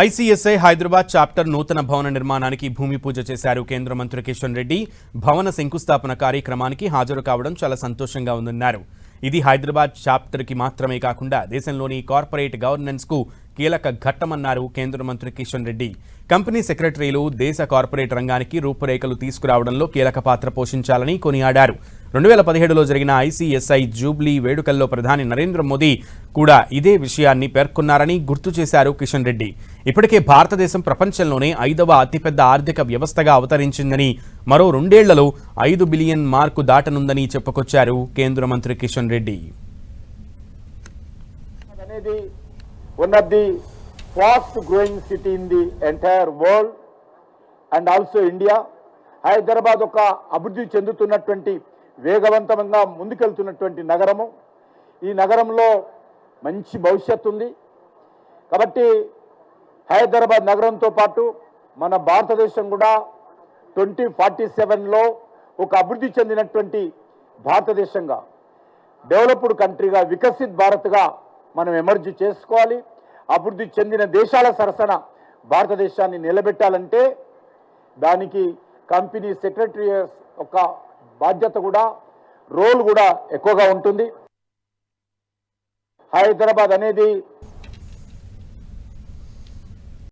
ICSI Hyderabad chapter నూతన భవన నిర్మాణానికి భూమి పూజ చేశారు కేంద్ర మంత్రి కిషన్ రెడ్డి. భవన శంకుస్థాపన కార్యక్రమానికి హాజరు కావడం చాలా సంతోషంగా ఉందన్నారు. ఇది హైదరాబాద్ చాప్టర్కి మాత్రమే కాకుండా దేశంలోని కార్పొరేట్ గవర్నెన్స్కు కీలక ఘట్టమన్నారు కేంద్ర మంత్రి కిషన్ రెడ్డి. కంపెనీ సెక్రటరీలు దేశ కార్పొరేట్ రంగానికి రూపురేఖలు తీసుకురావడంలో కీలక పాత్ర పోషించాలని కొనియాడారు. రెండు వేల పదిహేడులో జరిగిన ఐసీఎస్ఐ జూబ్లీ వేడుకల్లో ప్రధాని నరేంద్ర మోదీ కూడా ఇదే విషయాన్ని పేర్కొన్నారని గుర్తు చేశారు కిషన్ రెడ్డి. ఇప్పటికే భారతదేశం ప్రపంచంలోనే ఐదవ అతిపెద్ద ఆర్థిక వ్యవస్థగా అవతరించిందని మరో రెండేళ్ళలో ఐదు బిలియన్ మార్కు దాటనుందని చెప్పుకొచ్చారు కేంద్ర మంత్రి కిషన్ రెడ్డి. అనేది one of the fast growing city in the entire world and also India Hyderabad ఒక అభివృద్ధి చెందుతున్నటువంటి వేగవంతంగా ముందుకెళ్తున్నటువంటి నగరము. ఈ నగరంలో మంచి భవిష్యత్తు ఉంది. కాబట్టి హైదరాబాద్ నగరంతో పాటు మన భారతదేశం కూడా ట్వంటీ ఫార్టీ సెవెన్లో ఒక అభివృద్ధి చెందినటువంటి భారతదేశంగా డెవలప్డ్ కంట్రీగా వికసిత్ భారత్గా మనం ఎమర్జ్ చేసుకోవాలి. అభివృద్ధి చెందిన దేశాల సరసన భారతదేశాన్ని నిలబెట్టాలంటే దానికి కంపెనీ సెక్రటరీ ఒక బాధ్యత కూడా రోల్ కూడా ఎక్కువగా ఉంటుంది. హైదరాబాద్ అనేది